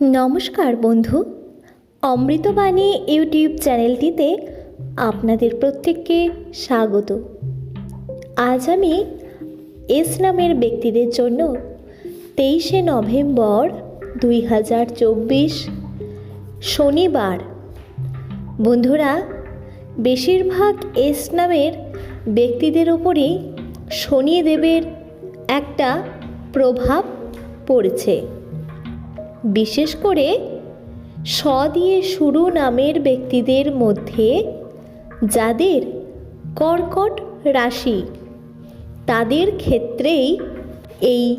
নমস্কার বন্ধু। অমৃতবাণী ইউটিউব চ্যানেলটিতে আপনাদের প্রত্যেককে স্বাগত। আজ আমি এস নামের ব্যক্তিদের জন্য তেইশে নভেম্বর দুই হাজার চব্বিশ শনিবার। বন্ধুরা, বেশিরভাগ এস নামের ব্যক্তিদের ওপরেই শনিদেবের একটা প্রভাব পড়েছে। বিশেষ করে স দিয়ে শুরু নামের ব্যক্তিদের মধ্যে যাদের কর্কট রাশি, তাদের ক্ষেত্রেই এই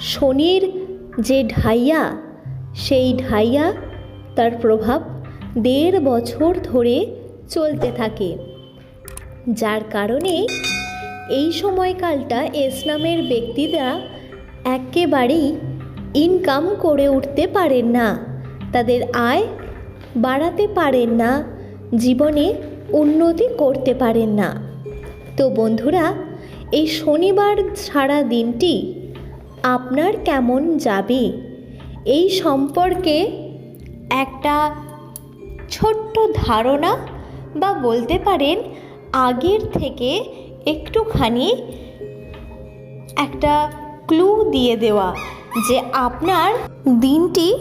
শনির যে ঢাইয়া, সেই ঢাইয়া তার প্রভাব দেড় বছর ধরে চলতে থাকে। যার কারণে এই সময়কালটা ইসলামের ব্যক্তিরা একেবারেই ইনকাম করে উঠতে পারেন না। তাদের আয় বাড়াতে পারেন না। জীবনে উন্নতি করতে পারেন না। তো বন্ধুরা, এই শনিবার সারা দিনটি আপনার কেমন যাবে? এই সম্পর্কে একটা ছোট্ট ধারণা বা বলতে পারেন, আগের থেকে একটুখানি একটা ক্লু দিয়ে দেওয়া। যে আপনার দিনটি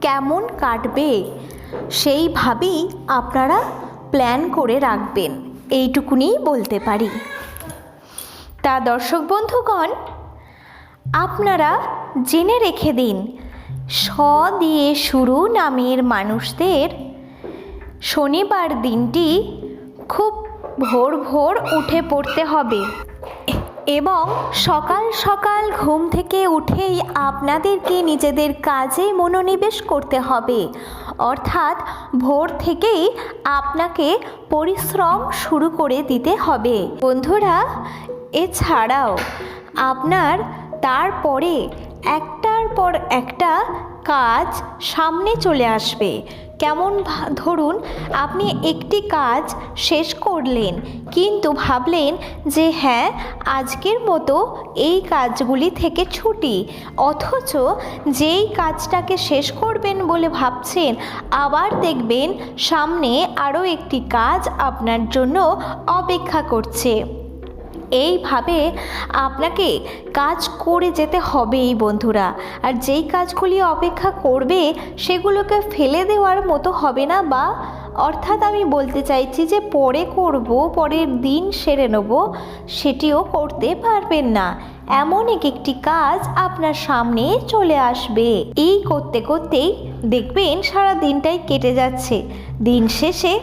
কেমন কাটবে, সেইভাবেই আপনারা প্ল্যান করে রাখবেন। এইটুকুনি বলতে পারি। তা দর্শক বন্ধুগণ, আপনারা জেনে রেখে দিন, স দিয়ে শুরু নামের মানুষদের শনিবার দিনটি খুব ভোর ভোর উঠে পড়তে হবে। এবং সকাল সকাল ঘুম থেকে উঠেই আপনাদেরকে নিজেদের কাজে মনোনিবেশ করতে হবে। অর্থাৎ ভোর থেকেই আপনাকে পরিশ্রম শুরু করে দিতে হবে। বন্ধুরা, এছাড়াও আপনার তারপরে একটার পর একটা কাজ সামনে চলে আসবে। কেমন ধরুন আপনি একটি কাজ শেষ করলেন, কিন্তু ভাবলেন যে হ্যাঁ আজকের মতো এই কাজগুলি থেকে ছুটি, অথচ যেই কাজটাকে শেষ করবেন বলে ভাবছেন, আবার দেখবেন সামনে আরও একটি কাজ আপনার জন্য অপেক্ষা করছে। এইভাবে আপনাকে কাজ করে যেতে হবেই বন্ধুরা। আর যেই কাজগুলি অপেক্ষা করবে, সেগুলোকে ফেলে দেওয়ার মতো হবে না বা অর্থাৎ আমি বলতে চাইছি যে পরে করব, পরের দিন সেরে নেব, সেটিও করতে পারবেন না। এমন এক একটি কাজ আপনার সামনে চলে আসবে। এই করতে করতেই দেখবেন সারা দিনটাই কেটে যাচ্ছে। দিন শেষে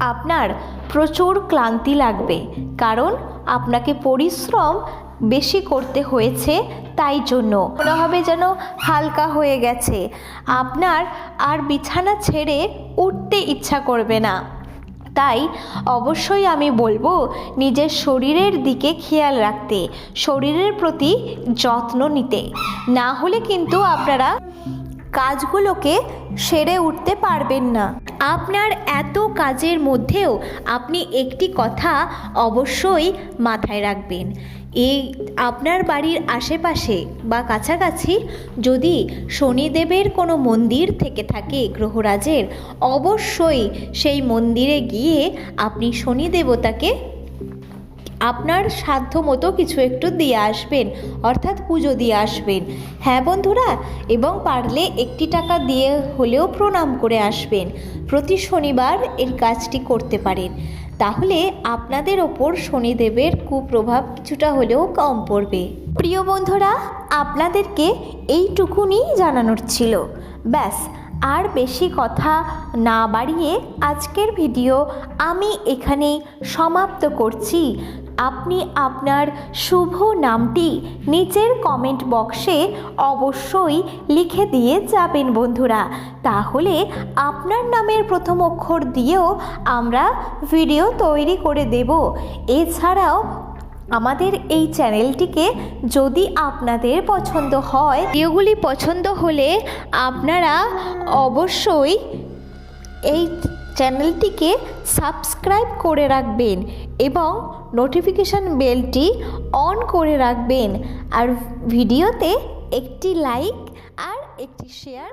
আপনার প্রচুর ক্লান্তি লাগবে। কারণ আপনাকে পরিশ্রম বেশি করতে হয়েছে তাই জন্য। মনে হবে যেন হালকা হয়ে গেছে। আপনার আর বিছানা ছেড়ে উঠতে ইচ্ছা করবে না। তাই অবশ্যই আমি বলব নিজের শরীরের দিকে খেয়াল রাখতে, শরীরের প্রতি যত্ন নিতে। না হলে কিন্তু আপনারা কাজগুলোকে সেরে উঠতে পারবেন না। আপনার এত কাজের মধ্যেও আপনি একটি কথা অবশ্যই মাথায় রাখবেন। এই আপনার বাড়ির আশেপাশে বা কাছাকাছি যদি শনিদেবের কোনো মন্দির থেকে থাকে গ্রহরাজের, অবশ্যই সেই মন্দিরে গিয়ে আপনি শনি দেবতাকে আপনার সাধ্য মতো কিছু একটু দিয়ে আসবেন, অর্থাৎ পুজো দিয়ে আসবেন। হ্যাঁ বন্ধুরা, এবং পারলে একটি টাকা দিয়ে হলেও প্রণাম করে আসবেন। প্রতি শনিবার এর কাজটি করতে পারেন। তাহলে আপনাদের ওপর শনিদেবের কুপ্রভাব কিছুটা হলেও কম পড়বে। প্রিয় বন্ধুরা, আপনাদেরকে এইটুকুনি জানানোর ছিল। ব্যাস আর বেশি কথা না বাড়িয়ে আজকের ভিডিও আমি এখানে সমাপ্ত করছি। আপনি আপনার শুভ নামটি নিচের কমেন্ট বক্সে অবশ্যই লিখে দিয়ে যাবেন বন্ধুরা। তাহলে আপনার নামের প্রথম অক্ষর দিয়েও আমরা ভিডিও তৈরি করে দেব। এছাড়াও আমাদের এই চ্যানেলটিকে যদি আপনাদের পছন্দ হয়, ভিডিওগুলি পছন্দ হলে আপনারা অবশ্যই এই চ্যানেলটিকে সাবস্ক্রাইব করে রাখবেন এবং নোটিফিকেশান বেলটি অন করে রাখবেন। আর ভিডিওতে একটি লাইক আর একটি শেয়ার